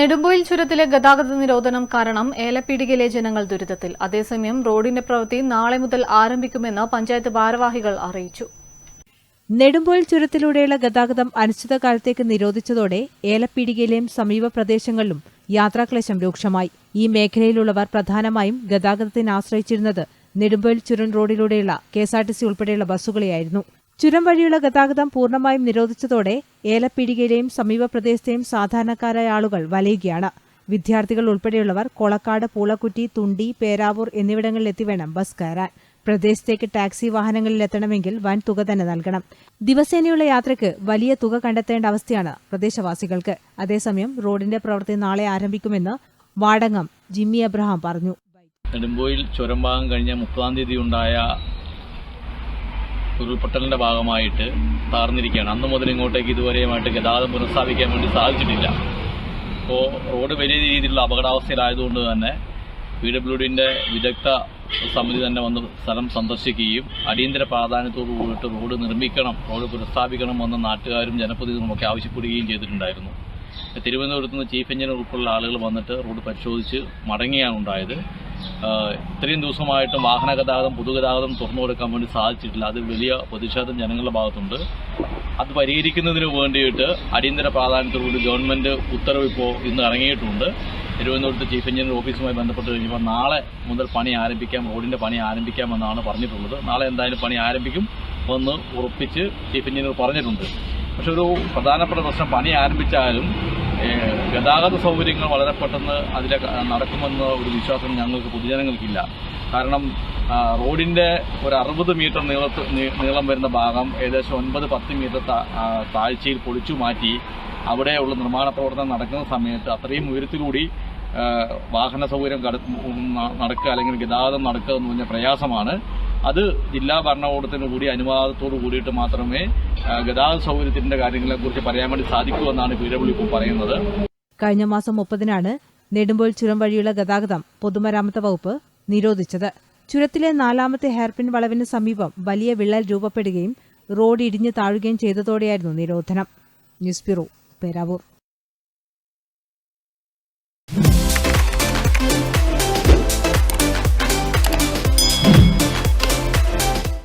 നെടുമ്പോയിൽ ചുരത്തിലെ ഗതാഗത നിരോധനം കാരണം ഏലപ്പീടികയിലെ ജനങ്ങൾ ദുരിതത്തിൽ. അതേസമയം റോഡിന്റെ പ്രവൃത്തി നാളെ മുതൽ ആരംഭിക്കുമെന്ന് പഞ്ചായത്ത് ഭാരവാഹികൾ അറിയിച്ചു. നെടുമ്പോയിൽ ചുരത്തിലൂടെയുള്ള ഗതാഗതം അനിശ്ചിതകാലത്തേക്ക് നിരോധിച്ചതോടെ ഏലപ്പീടികയിലെയും സമീപ പ്രദേശങ്ങളിലും യാത്രാക്ലേശം രൂക്ഷമായി. ഈ മേഖലയിലുള്ളവർ പ്രധാനമായും ഗതാഗതത്തിന് ആശ്രയിച്ചിരുന്നത് നെടുമ്പോയിൽ ചുരം റോഡിലൂടെയുള്ള കെഎസ്ആർടിസി ഉൾപ്പെടെയുള്ള ബസ്സുകളെയായിരുന്നു. ചുരം വഴിയുള്ള ഗതാഗതം പൂർണമായും നിരോധിച്ചതോടെ ഏലപ്പീടികയിലെയും സമീപ പ്രദേശത്തെയും സാധാരണക്കാരായ ആളുകൾ വലയുകയാണ്. വിദ്യാർത്ഥികൾ ഉൾപ്പെടെയുള്ളവർ കൊളക്കാട് പൂളക്കുറ്റി തുണ്ടി പേരാവൂർ എന്നിവിടങ്ങളിലെത്തി വേണം ബസ് കയറാൻ. പ്രദേശത്തേക്ക് ടാക്സി വാഹനങ്ങളിൽ എത്തണമെങ്കിൽ വൻ തുക തന്നെ നൽകണം. ദിവസേനയുള്ള യാത്രയ്ക്ക് വലിയ തുക കണ്ടെത്തേണ്ട അവസ്ഥയാണ് പ്രദേശവാസികൾക്ക്. അതേസമയം റോഡിന്റെ പ്രവൃത്തി നാളെ ആരംഭിക്കുമെന്ന് വാടങ്ങം ജിമ്മി അബ്രഹാം പറഞ്ഞു. നെടുമ്പോയിൽ ചുരം ഭാഗം കഴിഞ്ഞ മുപ്പതാം തീയതി ഉണ്ടായ ഉരുൾപൊട്ടലിന്റെ ഭാഗമായിട്ട് താർന്നിരിക്കുകയാണ് അന്ന് മുതൽ ഇങ്ങോട്ടേക്ക് ഇതുവരെയുമായിട്ട് ഗതാഗതം പുനഃസ്ഥാപിക്കാൻ വേണ്ടി സാധിച്ചിട്ടില്ല. അപ്പോൾ റോഡ് വലിയ രീതിയിലുള്ള അപകടാവസ്ഥയിലായതുകൊണ്ട് തന്നെ പി ഡബ്ല്യു ഡിന്റെ വിദഗ്ധ സമിതി തന്നെ വന്ന് സ്ഥലം സന്ദർശിക്കുകയും അടിയന്തര പ്രാധാന്യത്തോടു കൂടിയിട്ട് റോഡ് നിർമ്മിക്കണം റോഡ് പുനഃസ്ഥാപിക്കണമെന്ന് നാട്ടുകാരും ജനപ്രതിനിധികളും ഒക്കെ ആവശ്യപ്പെടുകയും ചെയ്തിട്ടുണ്ടായിരുന്നു. തിരുവനന്തപുരത്ത് നിന്ന് ചീഫ് എഞ്ചിനീയർ ഉൾപ്പെടെയുള്ള ആളുകൾ വന്നിട്ട് റോഡ് പരിശോധിച്ച് മടങ്ങിയാണ് ഉണ്ടായത്. ഇത്രയും ദിവസമായിട്ടും വാഹന ഗതാഗതം പൊതുഗതാഗതം തുറന്നു കൊടുക്കാൻ വേണ്ടി സാധിച്ചിട്ടില്ല. അത് വലിയ പ്രതിഷേധം ജനങ്ങളുടെ ഭാഗത്തുണ്ട്. അത് പരിഹരിക്കുന്നതിന് വേണ്ടിയിട്ട് അടിയന്തര പ്രാധാന്യത്തോടുകൂടി ഗവൺമെന്റ് ഉത്തരവ് ഇപ്പോൾ ഇന്ന് ഇറങ്ങിയിട്ടുണ്ട്. തിരുവനന്തപുരത്ത് ചീഫ് എഞ്ചിനീയർ ഓഫീസുമായി ബന്ധപ്പെട്ട് കഴിഞ്ഞപ്പോൾ നാളെ മുതൽ പണി ആരംഭിക്കാം റോഡിന്റെ പണി ആരംഭിക്കാമെന്നാണ് പറഞ്ഞിട്ടുള്ളത്. നാളെ എന്തായാലും പണി ആരംഭിക്കും എന്ന് ഉറപ്പിച്ച് ചീഫ് എഞ്ചിനീയർ പറഞ്ഞിട്ടുണ്ട്. പക്ഷെ ഒരു പ്രധാനപ്പെട്ട പ്രശ്നം പണി ആരംഭിച്ചാലും ഗതാഗത സൗകര്യങ്ങൾ വളരെ പെട്ടെന്ന് അതിലെ നടക്കുമെന്ന ഒരു വിശ്വാസം ഞങ്ങൾക്ക് പൊതുജനങ്ങൾക്കില്ല. കാരണം റോഡിന്റെ ഒരു അറുപത് മീറ്റർ നീളത്ത് നീളം വരുന്ന ഭാഗം ഏകദേശം ഒൻപത് പത്ത് മീറ്റർ താഴ്ചയിൽ പൊളിച്ചു മാറ്റി അവിടെയുള്ള നിർമ്മാണ പ്രവർത്തനം നടക്കുന്ന സമയത്ത് അത്രയും ഉയരത്തിലൂടി വാഹന സൗകര്യം നടക്കുക അല്ലെങ്കിൽ ഗതാഗതം നടക്കുക എന്ന് പറഞ്ഞ പ്രയാസമാണ്. അത് ജില്ലാ ഭരണകൂടത്തിന് കൂടി അനുവാദത്തോടു കൂടിയിട്ട് മാത്രമേ ഗതാഗത സൗകര്യത്തിന്റെ കാര്യങ്ങളെക്കുറിച്ച് പറയാൻ വേണ്ടി സാധിക്കൂ എന്നാണ് പി ഡബ്ല്യു ഇപ്പോൾ പറയുന്നത്. കഴിഞ്ഞ മാസം മുപ്പതിനാണ് നെടുമ്പോൾ ചുരം വഴിയുള്ള ഗതാഗതം പൊതുമരാമത്ത് വകുപ്പ് നിരോധിച്ചത്. ചുരത്തിലെ നാലാമത്തെ ഹെയർപിൻ വളവിന് സമീപം വലിയ വിള്ളൽ രൂപപ്പെടുകയും റോഡ് ഇടിഞ്ഞു താഴുകയും ചെയ്തതോടെയായിരുന്നു നിരോധനം. News bureau Peravoor.